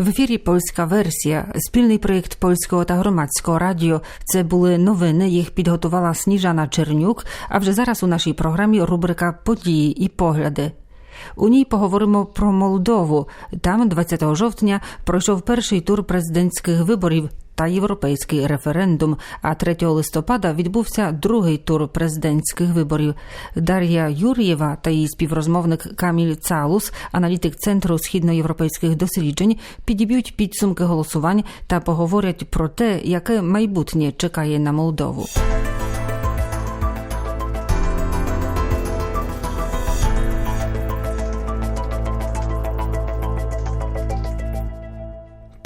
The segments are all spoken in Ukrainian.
В ефірі польська версія, спільний проєкт польського та громадського радіо. Це були новини. Їх підготувала Сніжана Чернюк. А вже зараз у нашій програмі рубрика Події і погляди. У ній поговоримо про Молдову. Там 20 жовтня пройшов перший тур президентських виборів та європейський референдум. А 3 листопада відбувся другий тур президентських виборів. Дар'я Юр'єва та її співрозмовник Каміль Цалус, аналітик Центру східноєвропейських досліджень, підіб'ють підсумки голосувань та поговорять про те, яке майбутнє чекає на Молдову.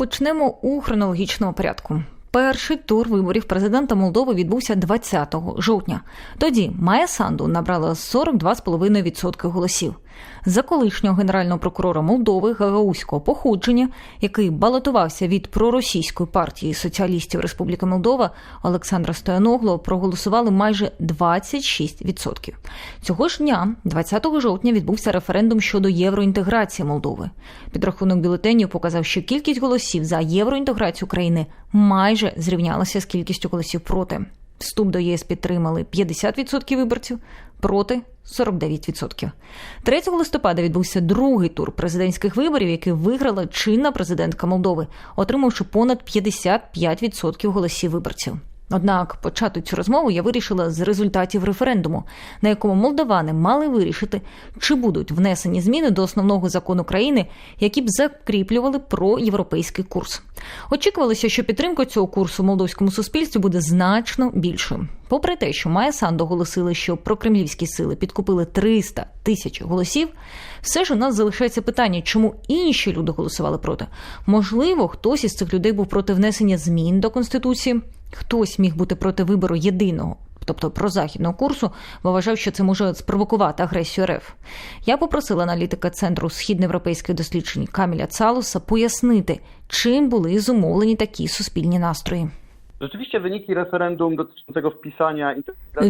Почнемо у хронологічному порядку. Перший тур виборів президента Молдови відбувся 20 жовтня. Тоді Майя Санду набрала 42,5% голосів. За колишнього генерального прокурора Молдови гагаузького походження, який балотувався від проросійської партії соціалістів Республіки Молдова Олександра Стояногло, проголосували майже 26%. Цього ж дня, 20 жовтня, відбувся референдум щодо євроінтеграції Молдови. Підрахунок бюлетенів показав, що кількість голосів за євроінтеграцію країни майже зрівнялася з кількістю голосів проти. Вступ до ЄС підтримали 50% виборців, проти 49%. 3 листопада відбувся другий тур президентських виборів, який виграла чинна президентка Молдови, отримавши понад 55% голосів виборців. Однак почати цю розмову я вирішила з результатів референдуму, на якому молдавани мали вирішити, чи будуть внесені зміни до основного закону країни, які б закріплювали про європейський курс. Очікувалося, що підтримка цього курсу в молдовському суспільстві буде значно більшою. Попри те, що Майя Сан доголосили, що прокремлівські сили підкупили 300 тисяч голосів, все ж у нас залишається питання, чому інші люди голосували проти. Можливо, хтось із цих людей був проти внесення змін до конституції. Хтось міг бути проти вибору єдиного, тобто прозахідного курсу, бо вважав, що це може спровокувати агресію РФ. Я попросила аналітика центру східноєвропейських досліджень Каміля Цалуса пояснити, чим були зумовлені такі суспільні настрої. Rzeczywiście wyniki referendum dotyczącego wpisania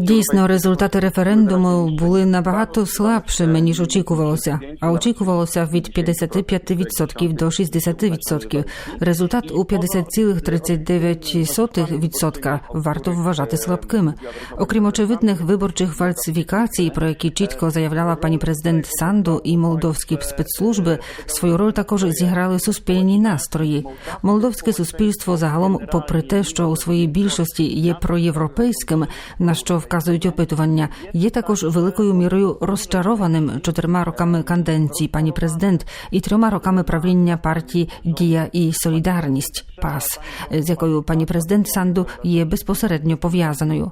Дійсно, результати референдуму були набагато слабшими ніж очікувалося. А очікувалося від 55% до 60%. Результат у 50,39% варто вважати слабким. Окрім очевидних виборчих фальсифікацій, про які чітко заявляла пані президент Санду і молдовські спецслужби, свою роль також зіграли суспільні настрої. Молдовське суспільство загалом, попри те, що у своїй більшості є проєвропейським, на що вказують опитування, є також великою мірою розчарованим чотирма роками канденції пані президент і трьома роками правління партії Дія і Солідарність ПАС, з якою пані президент Санду є безпосередньо пов'язаною.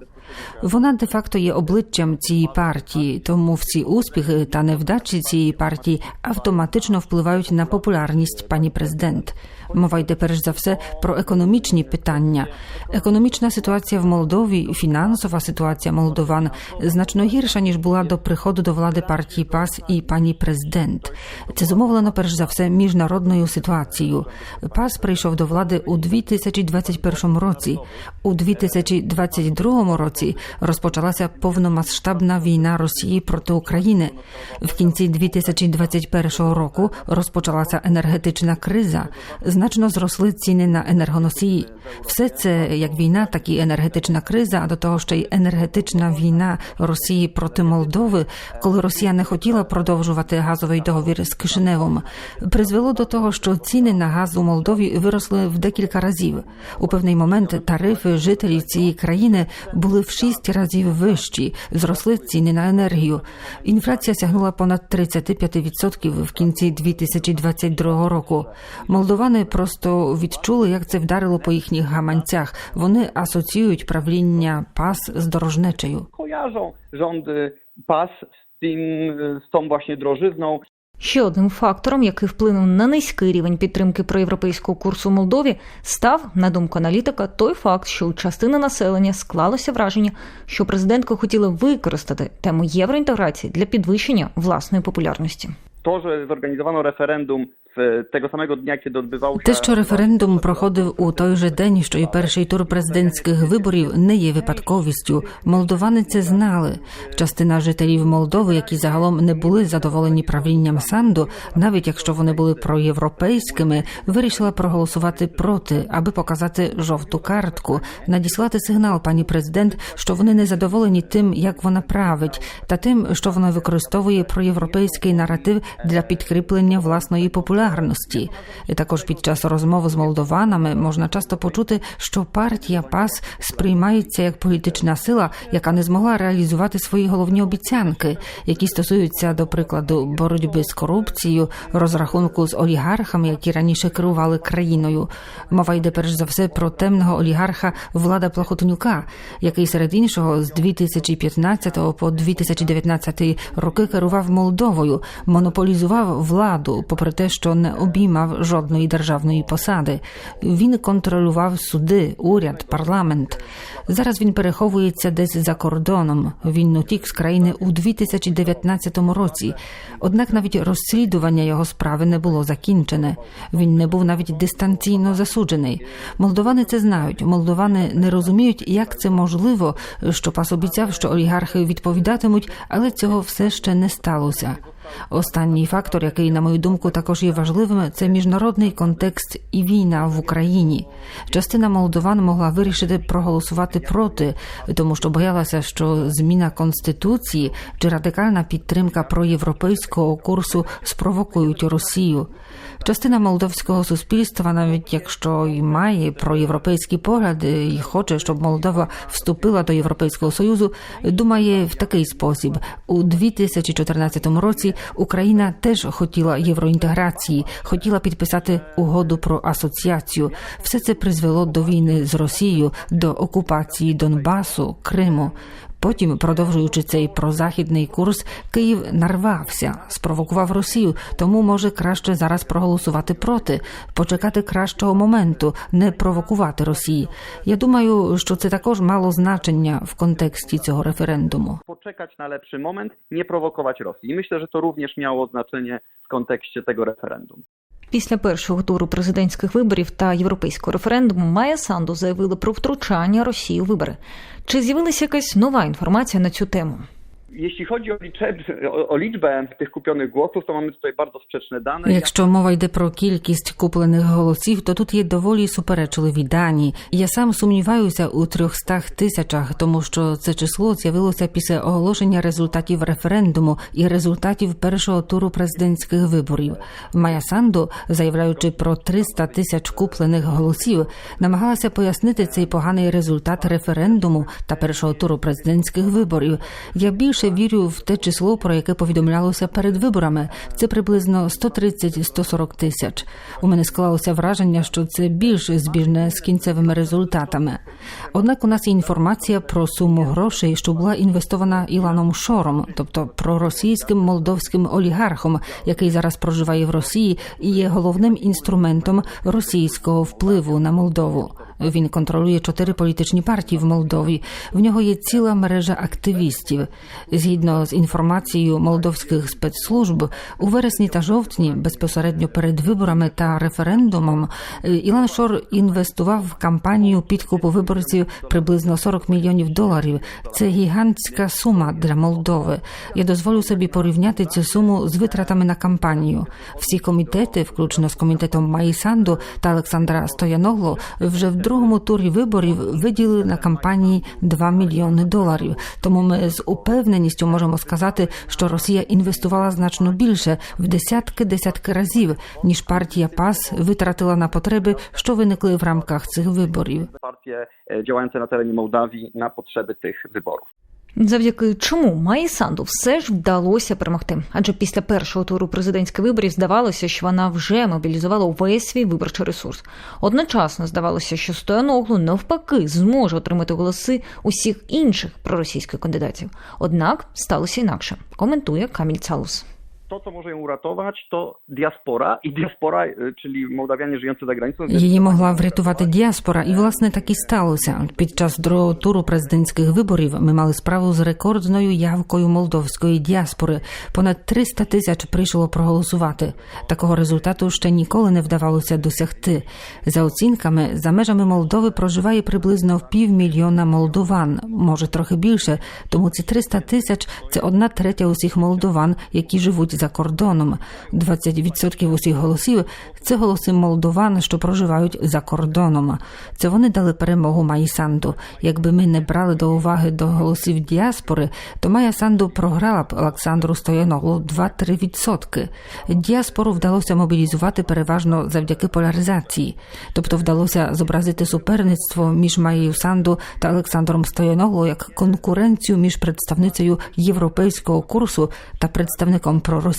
Вона де-факто є обличчям цієї партії, тому всі успіхи та невдачі цієї партії автоматично впливають на популярність пані президент. Мова йде перш за все про економічні питання. Економічна ситуація в Молдові, фінансова ситуація молдован значно гірша ніж була до приходу до влади партії ПАС і пані президент. Це зумовлено перш за все міжнародною ситуацією. ПАС прийшов до влади у 2021 році. У 2022 році розпочалася повномасштабна війна Росії проти України. В кінці 2021 року розпочалася енергетична криза. Значно зросли ціни на енергоносії. Все це як війна, так і енергетична криза, а до того ще й енергетична війна Росії проти Молдови, коли Росія не хотіла продовжувати газовий договір з Кишиневом, призвело до того, що ціни на газ у Молдові виросли в декілька разів. У певний момент тарифи жителів цієї країни були в шість разів вищі. Зросли ціни на енергію. Інфляція сягнула понад 35% в кінці 2022 року. Молдовани просто відчули, як це вдарило по їхніх гаманцях. Вони асоціюють правління ПАС з дорожнечею. kojarzą rządy PAS z, tym, z tą właśnie drożyzną. Ще одним фактором, який вплинув на низький рівень підтримки проєвропейського курсу Молдові, став, на думку аналітика, той факт, що у частини населення склалося враження, що президентка хотіла використати тему євроінтеграції для підвищення власної популярності. Zorganizowano referendum w tego samego dnia, kiedy odbywało się... Те, що референдум проходив у той же день, що і перший тур президентських виборів, не є випадковістю. Молдовани це знали. Частина жителів Молдови, які загалом не були задоволені правлінням Санду, навіть якщо вони були проєвропейськими, вирішила проголосувати проти, аби показати жовту картку, надіслати сигнал пані президент, що вони не задоволені тим, як вона править, та тим, що вона використовує проєвропейський наратив для підкріплення власної популярності. І також під час розмов з молдованами можна часто почути, що партія ПАС сприймається як політична сила, яка не змогла реалізувати свої головні обіцянки, які стосуються, до прикладу, боротьби з корупцією, розрахунку з олігархами, які раніше керували країною. Мова йде перш за все про темного олігарха Влада Плахотнюка, який серед іншого з 2015 по 2019 роки керував Молдовою, монополізував владу, попри те, що не обіймав жодної державної посади. Він контролював суди, уряд, парламент. Зараз він переховується десь за кордоном. Він утік з країни у 2019 році. Однак навіть розслідування його справи не було закінчене. Він не був навіть дистанційно засуджений. Молдовани це знають. Молдовани не розуміють, як це можливо, що пас обіцяв, що олігархи відповідатимуть, але цього все ще не сталося. Останній фактор, який, на мою думку, також є важливим, це міжнародний контекст і війна в Україні. Частина молдован могла вирішити проголосувати проти, тому що боялася, що зміна конституції чи радикальна підтримка проєвропейського курсу спровокують Росію. Частина молдовського суспільства, навіть якщо й має проєвропейські погляди і хоче, щоб Молдова вступила до Європейського союзу, думає в такий спосіб: у 2014 році Україна теж хотіла євроінтеграції, хотіла підписати угоду про асоціацію. Все це призвело до війни з Росією, до окупації Донбасу, Криму. Потім, продовжуючи цей прозахідний курс, Київ нарвався, спровокував Росію, тому може краще зараз проголосувати проти, почекати кращого моменту, не провокувати Росії. Я думаю, що це також мало значення в контексті цього референдуму. Na lepszy moment, nie prowokować Rosji. I myślę, że to również miało znaczenie w kontekście tego referendum. Після першого туру президентських виборів та європейського референдуму Майя Санду заявила про втручання Росії у вибори. Чи з'явилася якась нова інформація на цю тему? Jeśli chodzi o, liczeb, o, o liczbę tych kupionych głosów, to mamy tutaj bardzo sprzeczne dane. Якщо мова йде про кількість куплених голосів, то тут є доволі суперечливі дані. Я сам сумніваюся у 300 тисячах, тому що це число з'явилося після оголошення результатів референдуму і результатів першого туру президентських виборів. Майя Санду, заявляючи про 300 тисяч куплених голосів, намагалася пояснити цей поганий результат референдуму та першого туру президентських виборів. Я більше вірю в те число, про яке повідомлялося перед виборами. Це приблизно 130-140 тисяч. У мене склалося враження, що це більш збіжне з кінцевими результатами. Однак у нас є інформація про суму грошей, що була інвестована Іланом Шором, тобто проросійським молдовським олігархом, який зараз проживає в Росії і є головним інструментом російського впливу на Молдову. Він контролює чотири політичні партії в Молдові. В нього є ціла мережа активістів. Згідно з інформацією молдовських спецслужб, у вересні та жовтні, безпосередньо перед виборами та референдумом, е, Ілан Шор інвестував в кампанію підкупу виборців приблизно 40 мільйонів доларів. Це гігантська сума для Молдови. Я дозволю собі порівняти цю суму з витратами на кампанію. Всі комітети, включно з комітетом Маїсанду та Олександра Стояногло, вже в другому турі виборів виділили на кампанії 2 мільйони доларів. Тому ми з упевненістю можемо сказати, що Росія інвестувала значно більше в десятки десятки разів, ніж партія ПАС витратила на потреби, що виникли в рамках цих виборів. Партія e, на терені Молдавії на потреби тих wyborów. Завдяки чому Майі Санду все ж вдалося перемогти? Адже після першого туру президентських виборів здавалося, що вона вже мобілізувала увесь свій виборчий ресурс. Одночасно здавалося, що Стояноглу навпаки зможе отримати голоси усіх інших проросійських кандидатів. Однак сталося інакше. Коментує Каміль Цалус. To, co może ją uratować, to diaspora i diaspora, y, czyli Mołdawianie żyjący za granicą. Її могла врятувати діаспора, і власне так і сталося. Під час другого туру президентських виборів ми мали справу з рекордною явкою молдовської діаспори. Понад 300 тисяч прийшло проголосувати. Такого результату ще ніколи не вдавалося досягти. За оцінками, за межами Молдови проживає приблизно півмільйона молдован, може трохи більше. Тому ці 300 тисяч це одна третя усіх молдован, які живуть за кордоном. 20% усіх голосів це голоси молдован, що проживають за кордоном. Це вони дали перемогу Майі Санду. Якби ми не брали до уваги до голосів діаспори, то Майя Санду програла б Олександру Стояноглу 2-3%. Діаспору вдалося мобілізувати переважно завдяки поляризації, тобто вдалося зобразити суперництво між Маєю Санду та Олександром Стояноглу як конкуренцію між представницею європейського курсу та представником проросійського.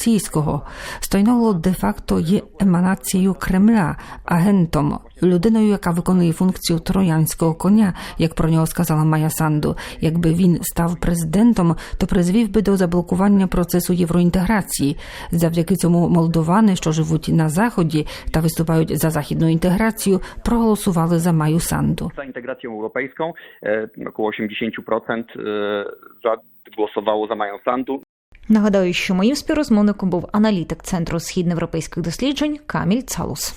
Стояногло де-факто є еманацією Кремля, агентом, людиною, яка виконує функцію троянського коня, як про нього сказала Майя Санду. Якби він став президентом, то призвів би до заблокування процесу євроінтеграції. Завдяки цьому молдовани, що живуть на заході та виступають за західну інтеграцію, проголосували за Майю Санду. za integracją europejską. E, Około 80% e, za, głosowało za Mają Sandu. Нагадаю, що моїм співрозмовником був аналітик Центру східноєвропейських досліджень Каміль Цалус.